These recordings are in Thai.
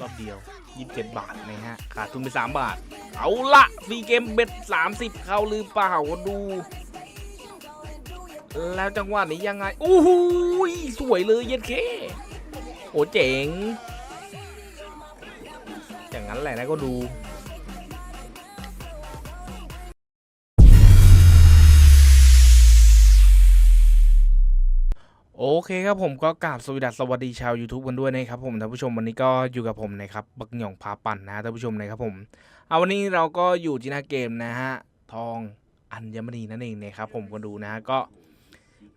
รอบเดียว 27 บาทนะฮะ ขาดทุนไป 3 บาท เอาละฟรีเกมเบ็ด 30 เข้าหรือเปล่าดู แล้วจังหวะนี้ยังไง โอ้โหยสวยเลยเย็ดเค โอ้เจ๋ง อย่างนั้นแหละนะก็ดู เคครับผมก็กราบสวัสดีสวัสดีชาว YouTube กันด้วยนะครับผมท่านผู้ชมวันนี้ก็อยู่กับผมนะครับบักหย่องพาปั่นนะท่านผู้ชมนะครับผมเอาวันนี้เราก็อยู่ที่หน้าเกมนะฮะทองอัญมณีนั่นเองนะครับผมก็ดูนะฮะก็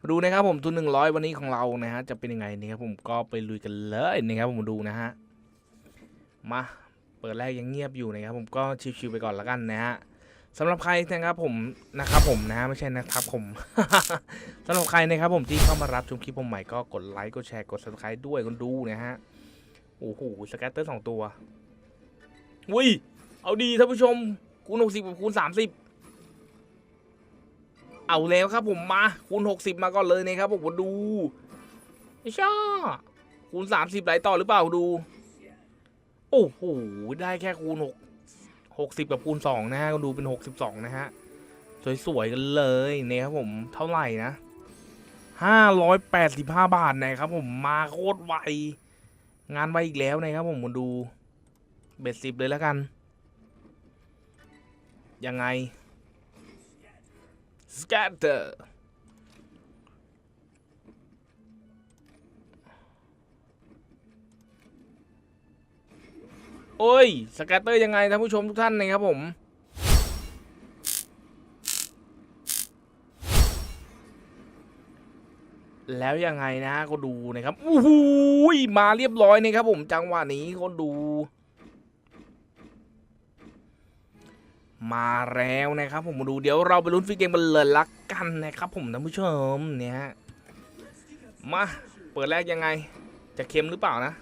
ดูนะครับผมทุนหนึ่งร้อยวันนี้ของเรานะฮะจะเป็นยังไงนะครับผมก็ไปลุยกันเลยนะครับผมดูนะฮะมาเปิดแรกยังเงียบอยู่นะครับผมก็ชิวๆไปก่อนละกันนะฮะ สำหรับใครนะครับผมนะครับผมนะไม่ใช่นะครับผม สำหรับใครนะครับผมที่เข้ามารับชมคลิปผมใหม่ก็กดไลค์กดแชร์กด subscribe ด้วยคนดูนะฮะโอ้โหสแกตเตอร์สองตัววุ้ยเอาดีท่านผู้ชมคูณหกสิบกับคูณสามสิบเอาแล้วครับผมมาคูณหกสิบมาก่อนเลยนะครับผมดูไอ้ช่าคูณสามสิบไหลต่อหรือเปล่าดู โอ้โหได้แค่คูณหก หกสิบกับคูณสองนะฮะก็ดูเป็นหกสิบสองนะฮะ สวยๆกันเลยเนี่ยครับผมเท่าไหร่นะห้าร้อยแปดสิบห้าบาทนะครับผมมาโคตรไว งานไวอีกแล้วนะครับผมมาดูเบ็ดสิบเลยแล้วกัน ยังไง scatter โอ้ย สแกตเตอร์ยังไงท่านผู้ชมทุกท่านนะครับผม แล้วยังไงนะก็ดูนะครับอู้หูมาเรียบร้อยนะครับผมจังหวะนี้ก็ดู มาแล้วนะครับผมมาดูเดี๋ยวเราไปลุ้นฟรีเกมกันเลยละกันนะครับผมท่านผู้ชมเนี่ยมาเปิดแรกยังไง จะเค็มหรือเปล่านะ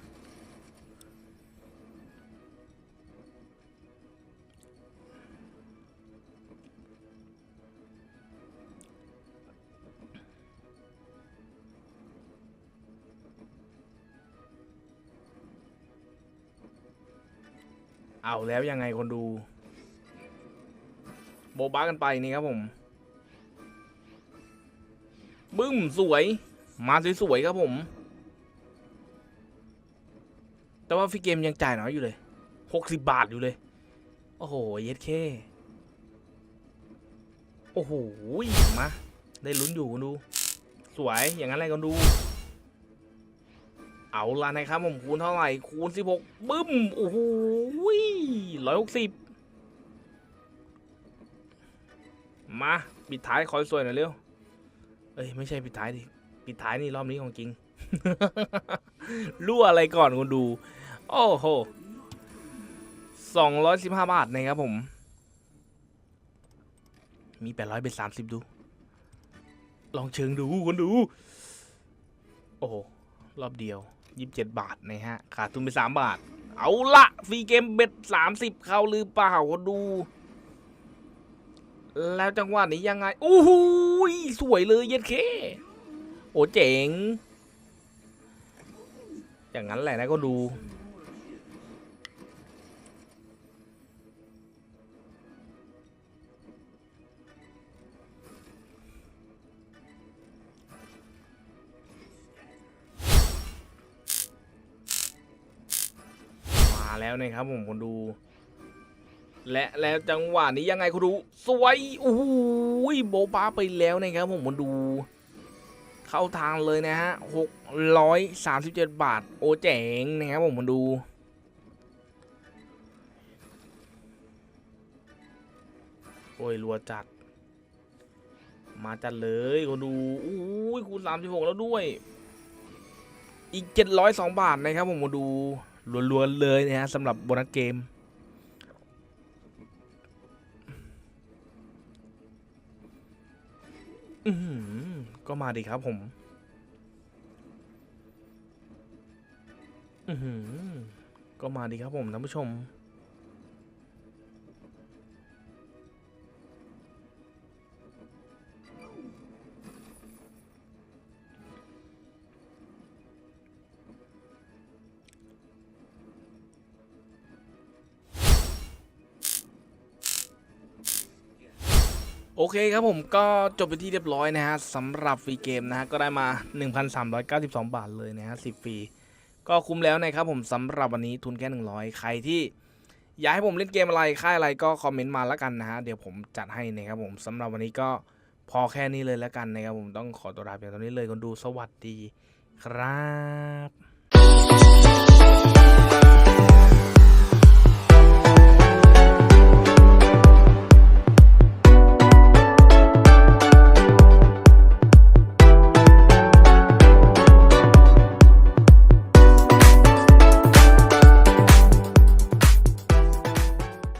เอาแล้วยังไงคนดู โบะบ้ากันไปนี่ครับผม บึ้มสวย มาสวยๆครับผม แต่ว่าฟิกเกมยังจ่ายน้อยอยู่เลยหกสิบบาทอยู่เลย โอ้โห เย็ดเค โอ้โหมา ได้ลุ้นอยู่คนดู สวยอย่างนั้นอะไรกันดู เอาละนะครับผมคูณเท่าไหร่คูณสิบหกบึ้มโอ้โหร้อยหกสิบมาปิดท้ายคอยสวยหน่อยเร็วเอ้ยไม่ใช่ปิดท้ายดิปิดท้ายนี่รอบนี้ของจริงรั่วอะไรก่อนคุณดู โอ้โหสองร้อยสิบห้าบาทนะครับผม มีแปดร้อยเป็นสามสิบดู ลองเชิงดูคุณดู โอ้รอบเดียว ยี่สิบเจ็ดบาทนะฮะ ขาดทุนไปสามบาท เอาละฟรีเกมเบ็ดสามสิบเข้าหรือเปล่าคนดู แล้วจังหวะนี้ยังไงโอ้โหยสวยเลยเย็ดเค โอ้เจ๋ง อย่างนั้นแหละนะก็ดู แล้วนะครับผมคนดู และแล้วจังหวะนี้ยังไงคุณดู สวยโอ้โหโบบ้าไปแล้วนะครับผมคนดู เข้าทางเลยนะฮะหกร้อยสามสิบเจ็ดบาท โอเจ๋งนะครับผมคนดูโอ้ยรัวจัด มาจัดเลยคนดูอู้ยคูณสามสิบหกแล้วด้วย อีกเจ็ดร้อยสองบาทนะครับผมมาดู ล้วนๆเลยนะฮะสำหรับโบนัสเกม ก็มาดีครับผมก็มาดีครับผมท่านผู้ชม โอเคครับผมก็จบไปที่เรียบร้อยนะฮะสำหรับฟรีเกมนะฮะก็ได้มา 1,392 บาทเลยนะฮะ10ฟรีก็คุ้มแล้วนะครับผมสำหรับวันนี้ทุนแค่ 100 ใครที่อยากให้ผมเล่นเกมอะไรค่ายอะไรก็คอมเมนต์มาแล้วกันนะฮะเดี๋ยวผมจัดให้นะครับผมสำหรับวันนี้ก็พอแค่นี้เลยแล้วกันนะครับผมต้องขอตัวลาเพียงเท่านี้เลยคนดูสวัสดีครับ